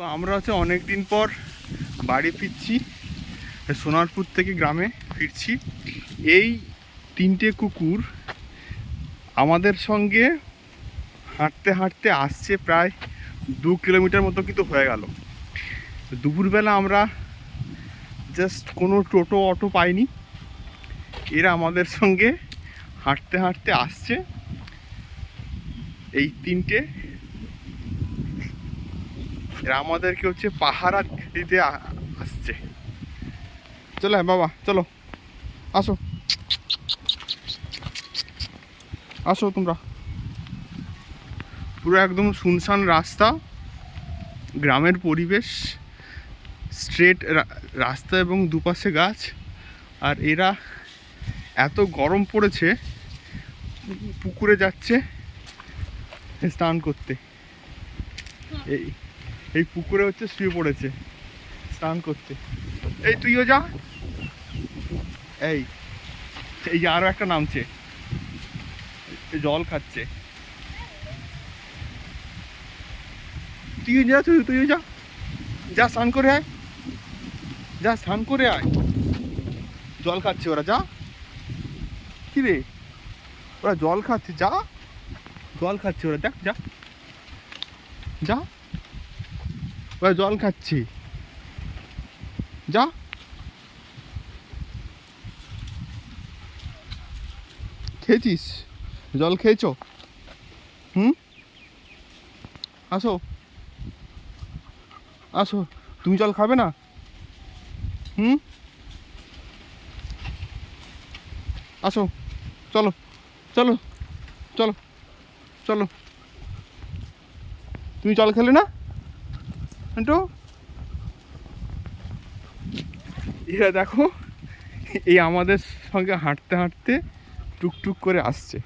তো আমরা হচ্ছে অনেক দিন পর বাড়ি ফিরছি, সোনারপুর থেকে গ্রামে ফিরছি। এই তিনটে কুকুর আমাদের সঙ্গে হাঁটতে হাঁটতে আসছে প্রায় দু কিলোমিটার মতো কিন্তু হয়ে গেল। দুপুরবেলা আমরা জাস্ট কোনো টোটো, অটো পাইনি। এরা আমাদের সঙ্গে হাঁটতে হাঁটতে আসছে। এই তিনটে আমাদেরকে হচ্ছে পাহারা দিতে আসছে। চলো বাবা, চলো। আসো। আসো তোমরা। পুরো একদম শুনশান রাস্তা। গ্রামের পরিবেশ, স্ট্রেট রাস্তা এবং দুপাশে গাছ। আর এরা এত গরম পড়েছে, পুকুরে যাচ্ছে, স্নান করতে। এই এই পুকুরে হচ্ছে শুয়ে পড়েছে, স্নান করতে। এই তুইও যা। এই এই যে আরও একটা নামছে। জল খাচ্ছে। তুইও যা তুই তুইও যা। যা, স্নান করে আয়। যা, স্নান করে আয়। জল খাচ্ছে ওরা, যা। কি রে? ওরা জল খাচ্ছে, যা। জল খাচ্ছে ওরা, দেখ, যা। যা। জল খাচ্ছি। যা। খেয়েছিস? জল খেয়েছো? হুম? আসো। আসো। তুমি জল খাবে না? হুম? আসো। চলো। চলো। চলো। চলো। তুমি জল খেলে না? এরা দেখো এই আমাদের সঙ্গে হাঁটতে হাঁটতে টুকটুক করে আসছে।